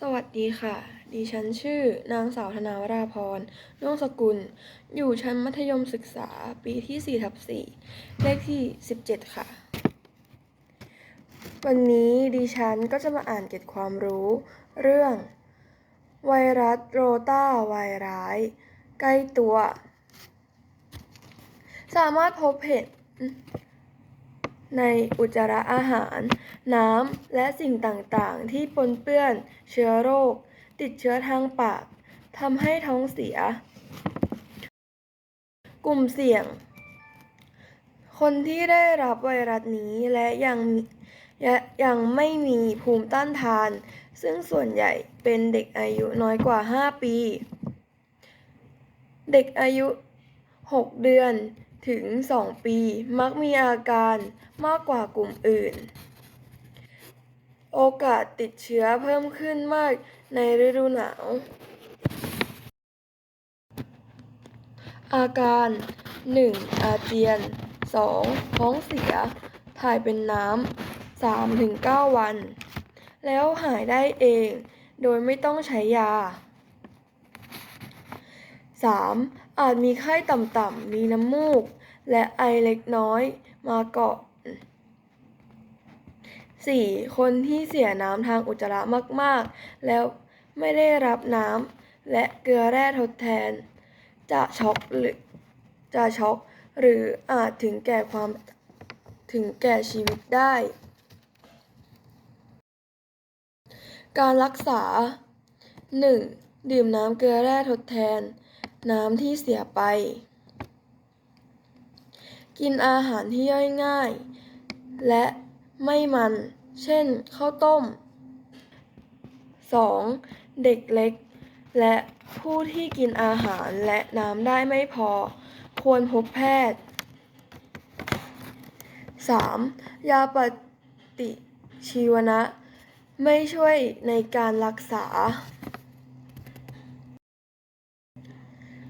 สวัสดีค่ะ ดิฉันชื่อนางสาวธนาวราพรน่วงสกุล อยู่ชั้นมัธยมศึกษาปีที่4ทับ4เลขที่ 17 ค่ะ วันนี้ดิฉันก็จะมาอ่านเกร็ดความรู้ เรื่อง ไวรัสโรตาไวร้าย ใกล้ตัว สามารถพบเห็น ในอุจจาระอาหาร น้ำ และสิ่งต่างๆ ที่ปนเปื้อน เชื้อโรค ติดเชื้อทางปากทำให้ท้องเสีย กลุ่มเสี่ยง คนที่ได้รับไวรัสนี้และยังยังไม่มีภูมิต้านทาน ซึ่งส่วนใหญ่เป็นเด็กอายุน้อยกว่า 5 ปี เด็กอายุ 6 เดือน ถึง 2 ปีมักมีอาการมากกว่ากลุ่มอื่น โอกาสติดเชื้อเพิ่มขึ้นมากในฤดูหนาว อาการ 1. อาเจียน 2. ท้องเสีย ถ่ายเป็นน้ำ3ถึง9วัน แล้วหายได้เองโดยไม่ต้องใช้ยา 3. อาจมีไข้ต่ำๆ มีน้ำมูก และไอเล็กน้อยมาเก่อน 4. คนที่เสียน้ำทางอุจจาระมากๆ แล้วไม่ได้รับน้ำและเกลือแร่ทดแทน จะช็อกหรือจะช็อกหรืออาจถึงแก่ความถึงแก่ชีวิตได้ การรักษา 1. ดื่มน้ำเกลือแร่ทดแทน น้ำที่เสียไป กินอาหารที่ย่อยง่าย และไม่มัน เช่น ข้าวต้ม 2. เด็กเล็ก และผู้ที่กินอาหารและน้ำได้ไม่พอ ควรพบแพทย์ 3. ยาปฏิชีวนะ ไม่ช่วยในการรักษา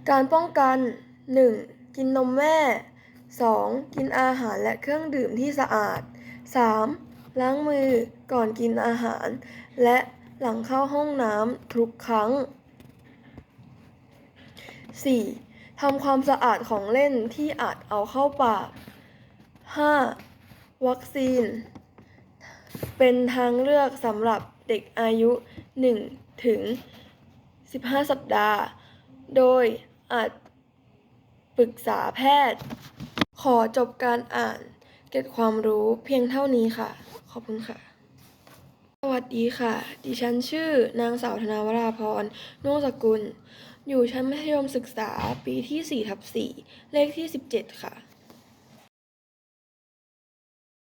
การป้องกัน 1. กินนมแม่ 2. กินอาหารและเครื่องดื่มที่สะอาด 3. ล้างมือก่อนกินอาหาร และหลังเข้าห้องน้ำทุกครั้ง 4. ทำความสะอาดของเล่นที่อาจเอาเข้าปาก 5. วัคซีน เป็นทางเลือกสำหรับเด็กอายุ 1 ถึง 15 สัปดาห์ โดยอาจปรึกษาแพทย์ ขอจบการอ่านเก็บความรู้เพียงเท่านี้ค่ะ ขอบคุณค่ะ สวัสดีค่ะ ดิฉันชื่อนางสาวธนาวราพรนุ่วงสกุล อยู่ชั้นมัธยมศึกษาปีที่4ทับ4เลขที่ 17 ค่ะ